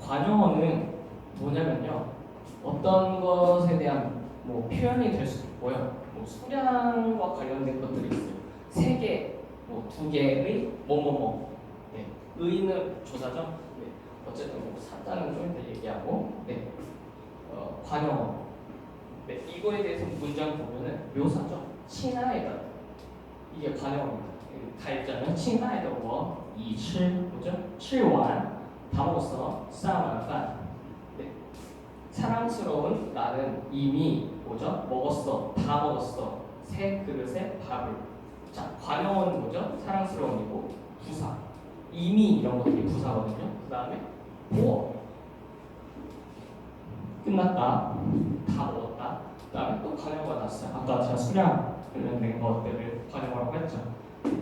관용어는 뭐냐면요. 어떤 것에 대한 뭐 표현이 될 수도 있고요. 뭐 수량과 관련된 것들이 있어요. 세 개, 뭐 두 개의 뭐뭐뭐. 네. 의는 조사죠. 네. 어쨌든 뭐 사자는 좀 얘기하고. 네. 어, 관용어. 네. 이거에 대해서 문장 보면은 묘사죠. 친아이다. 이게 관용어입니다. 다 읽자면 친아이다 워 이칠 뭐죠? 吃完 다 먹었어. 싸움한 饭. 네. 사랑스러운 나는 이미 뭐죠? 먹었어. 다 먹었어. 새 그릇에 밥을. 자, 관용어는 뭐죠? 사랑스러운이고 부사. 이미 이런 것들이 부사거든요. 그 다음에 보어. 끝났다. 다 먹었다. 그 다음에 또 관용어가 났어요. 아까 제가 수량 관련된 것들을 관용어라고 했죠.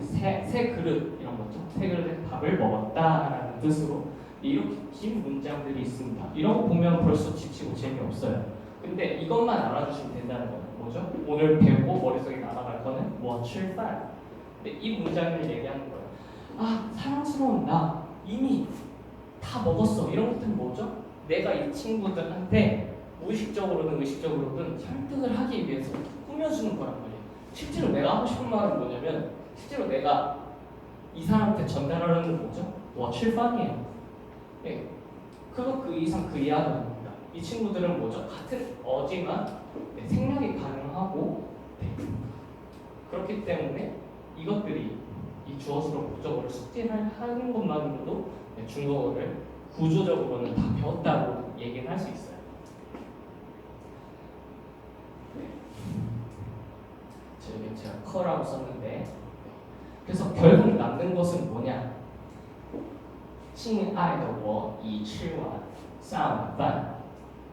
새, 새 그릇 이런 거죠. 새 그릇에 밥을 먹었다라는 뜻으로 이렇게 긴 문장들이 있습니다. 이런 거 보면 벌써 지치고 재미없어요. 근데 이것만 알아주시면 된다는 거예요. 뭐죠? 오늘 배우고 머릿속에 남아갈 거는 뭐 출발. 근데 이 문장을 얘기하는 거예요. 아 사랑스러운 나 이미 다 먹었어. 이런 것들은 뭐죠? 내가 이 친구들한테 무의식적으로든 의식적으로든 설득을 하기 위해서 꾸며주는 거란 말이에요. 실제로 내가 하고 싶은 말은 뭐냐면 실제로 내가 이 사람한테 전달하는 건 뭐죠? 뭐 출판이에요. 네. 그거 그 이상 그 이하가 아닙니다. 이 친구들은 뭐죠? 같은 어지만 네, 생략이 가능하고 네. 그렇기 때문에 이것들이 이 주어수로 목적어를 숙지하는 것만으로도 네, 중국어를 구조적으로는 다 배웠다고 얘기는 할 수 있어요. 네. 저기 제가 커라고 썼는데 그래서 결국 남는 것은 뭐냐? 亲爱的我已吃完下晚饭.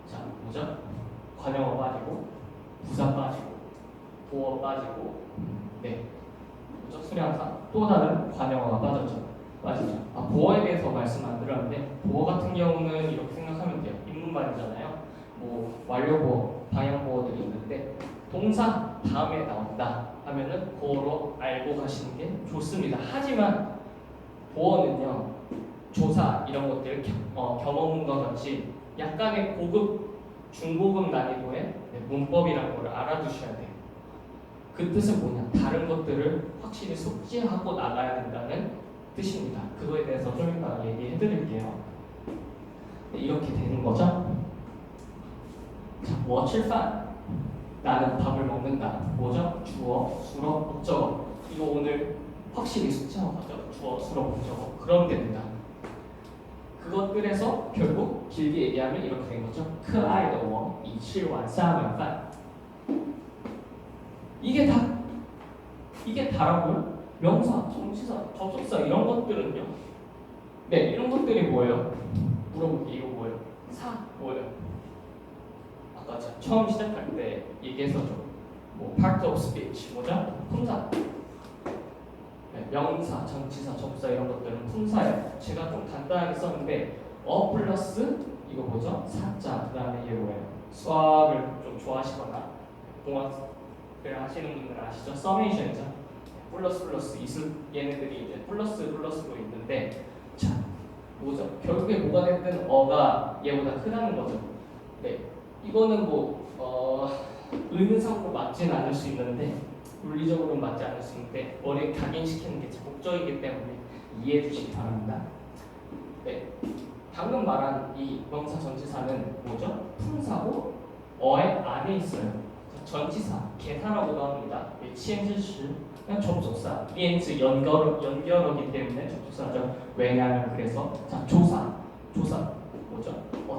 자, 뭐죠? 관용어 빠지고 부사 빠지고 보어 빠지고 네. 뭐죠? 수량사 또 다른 관용어가 빠졌죠. 빠지죠. 아, 보어에 대해서 말씀 안 드렸는데 보어 같은 경우는 이렇게 생각하면 돼요. 인문반이잖아요. 뭐 완료보어, 방향보어들이 있는데 동사 다음에 나온다 하면은 그거로 알고 가시는 게 좋습니다. 하지만 보어는요 조사 이런 것들 어, 경험과 같이 약간의 고급 중고급 난이도의 네, 문법이라는 걸 알아두셔야 돼요. 그 뜻은 뭐냐? 다른 것들을 확실히 숙지하고 나가야 된다는 뜻입니다. 그거에 대해서 좀 이따 얘기해 드릴게요. 네, 이렇게 되는 거죠. 자, 뭐 워칠 판. 나는 밥을 먹는다. 뭐죠? 주어, 수어, 목적어. 이거 오늘 확실히 숙제한 거죠. 주어, 수어, 목적어. 그럼 된다. 그것들에서 결국 길게 얘기하면 이렇게 된 거죠. 그 크아이더 원, 이칠완, 싸만반. 이게 다 이게 다라고요? 명사, 정치사, 접속사 이런 것들은요. 네, 이런 것들이 뭐예요? 물어볼게 이거 뭐예요? 사 뭐예요? 아까 처음 시작할 때 얘기했었죠. 뭐 part of speech 뭐죠? 품사. 네, 명사, 전치사, 접사 이런 것들은 품사예요. 제가 좀 간단하게 썼는데 어 플러스 이거 뭐죠? 사자 그다음에 이게 뭐예요? 수학을 좀 좋아하시거나 공학을 하시는 분들 아시죠? 서메이션이죠. 플러스 플러스 이슬 얘네들이 이제 플러스 플러스로 있는데 자 뭐죠? 결국에 뭐가 됐든 어가 얘보다 크다는 거죠. 네, 이거는 뭐 어, 의문상으로 맞지는 않을 수 있는데 물리적으로 는 맞지 않을 수 있는데 머리에 각인시키는 게 제 목적이기 때문에 이해해 주시기 바랍니다. 네, 방금 말한 이 명사 전치사는 뭐죠? 품사고 어의 안에 있어요. 전치사 계산하고도 합니다. 치엔지시 그냥 접속사, 리엔즈 연결 연결어기 때문에 접속사죠. 왜냐하면 그래서 자 조사 조사 뭐죠?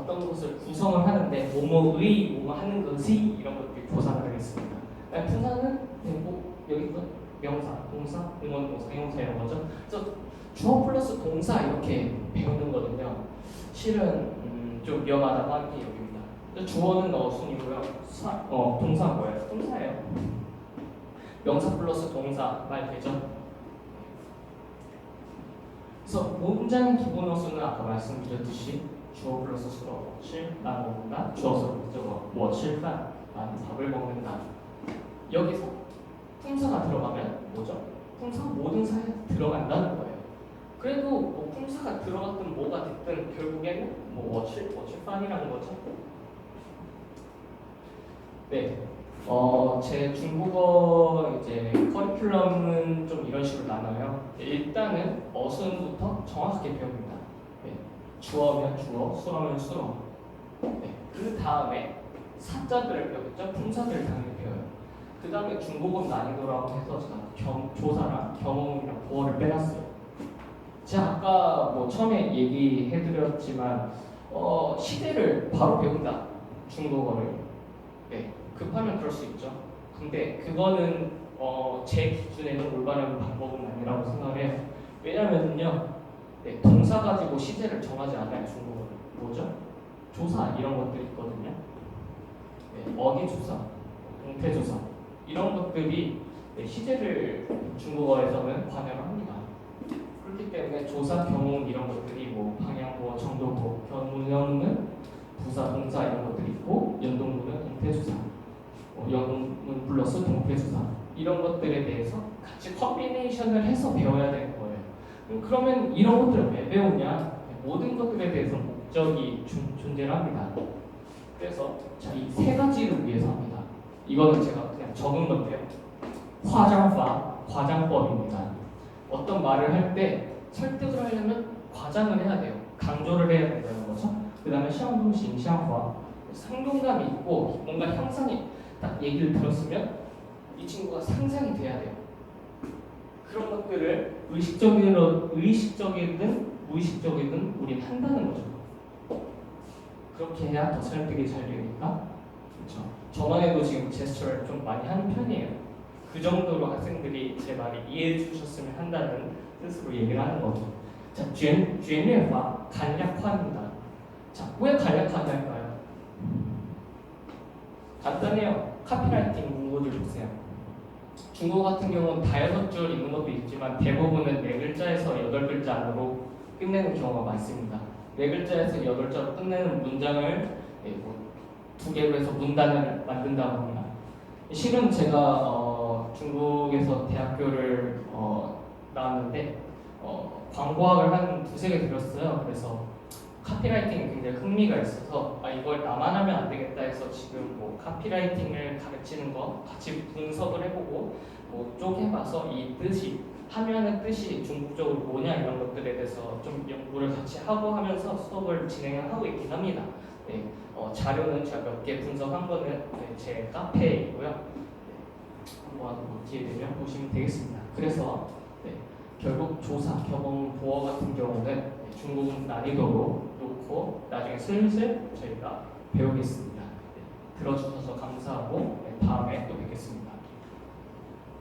어떤 것을 구성을 하는데 뭐뭐의 뭐뭐 하는 것이 이런 것들이 조사가 되겠습니다. 그다음에 분사는 되고 여기 거 명사, 동사, 응원 동사, 형용사 이런 거죠. 그래서 주어 플러스 동사 이렇게 배우는 거는요. 실은 음, 좀 위험하다고 하는 게 여기입니다. 주어는 어순이고요. 사, 어, 동사 뭐예요? 동사예요. 명사 플러스 동사 말 되죠? 그래서 문장 기본 어순은 아까 말씀드렸듯이 주어 플러스 수로 吃난 먹는다 주어서 목적어 我吃饭 나는 밥을 먹는다 여기서 품사가 들어가면 뭐죠? 품사 모든 사에 들어간다는 거예요. 그래도 뭐 품사가 들어갔든 뭐가 됐든 결국에는 뭐 워칠 워칠판이라는 거죠. 네. 어, 제 중국어 이제 커리큘럼은 좀 이런 식으로 나눠요. 일단은 어순부터 정확하게 배웁니다. 네. 주어면 주어, 수어면 수어. 다음에 사자들을 배우겠죠. 품사들을 당연히 배워요. 그 다음에 중국어 난이도라고 해서 겸, 조사랑 경험이랑 보어를 빼놨어요. 제가 아까 뭐 처음에 얘기해드렸지만 어, 시대를 바로 배운다. 중국어를. 네. 급하면 그럴 수 있죠. 근데 그거는 어, 제 기준에는 올바른 방법은 아니라고 생각을 해요. 왜냐면요, 네, 동사 가지고 시제를 정하지 않아요 중국어는. 뭐죠? 조사 이런 것들이 있거든요. 네, 어기 조사, 동태 조사 이런 것들이 네, 시제를 중국어에서는 관여를 합니다. 그렇기 때문에 조사, 경험 이런 것들이 뭐 방향보, 정도보, 견문형은 부사, 동사 이런 것들이 있고 연동문은 동태 조사, 어, 연문 플러스 동태 조사 이런 것들에 대해서 같이 컨비네이션을 해서 배워야 되는 거예요. 음, 그러면 이런 것들을 왜 배우냐? 모든 것들에 대해서 목적이 존- 존재를 합니다. 그래서 이 세 가지를 위해서 합니다. 이거는 제가 그냥 적은 건데요. 화장파, 과장법입니다. 어떤 말을 할 때 설득을 하려면 과장을 해야 돼요. 강조를 해야 된다는 거죠. 그 다음에 시험동식, 시험화 상동감이 있고 뭔가 형상이 딱 얘기를 들었으면 이 친구가 상상이 돼야 돼요. 그런 것들을 의식적으로 의식적이든 무의식적이든 우린 한다는 거죠. 그렇게 해야 더 설득이 잘 되니까 그렇죠. 저만 해도 지금 제스처를 좀 많이 하는 편이에요. 그 정도로 학생들이 제 말을 이해해 주셨으면 한다는 뜻으로 얘기를 하는 거죠. 자, 쥐- 쥐뇌화 간략화입니다. 자, 왜 간략화할까요? 간단해요. 카피라이팅 문구들 보세요. 중국어 같은 경우는 다 여섯 줄 있는 것도 있지만 대부분은 네 글자에서 여덟 글자 안으로 끝내는 경우가 많습니다. 네 글자에서 여덟 자로 끝내는 문장을 예, 뭐두 개로 해서 문단을 만든다고 합니다. 실은 제가 어, 중국에서 대학교를 어, 나왔는데 어, 광고학을 한 두세 개 들었어요. 그래서 카피라이팅에 굉장히 흥미가 있어서 아 이걸 나만 하면 안 되겠다 해서 지금 뭐 카피라이팅을 가르치는 거 같이 분석을 해보고 뭐 쪼개봐서 이 뜻이 하면의 뜻이 중국적으로 뭐냐 이런 것들에 대해서 좀 연구를 같이 하고 하면서 수업을 진행을 하고 있긴 합니다. 네, 어, 자료는 제가 몇 개 분석한 거는 네, 제 카페에 있고요. 네, 한번 뭐 기회 되면 보시면 되겠습니다. 그래서 네, 결국 조사, 경험, 보어 같은 경우는 네, 중국은 난이도로 놓고 나중에 슬슬 저희가 배우겠습니다. 네, 들어주셔서 감사하고 네, 다음에 또 뵙겠습니다.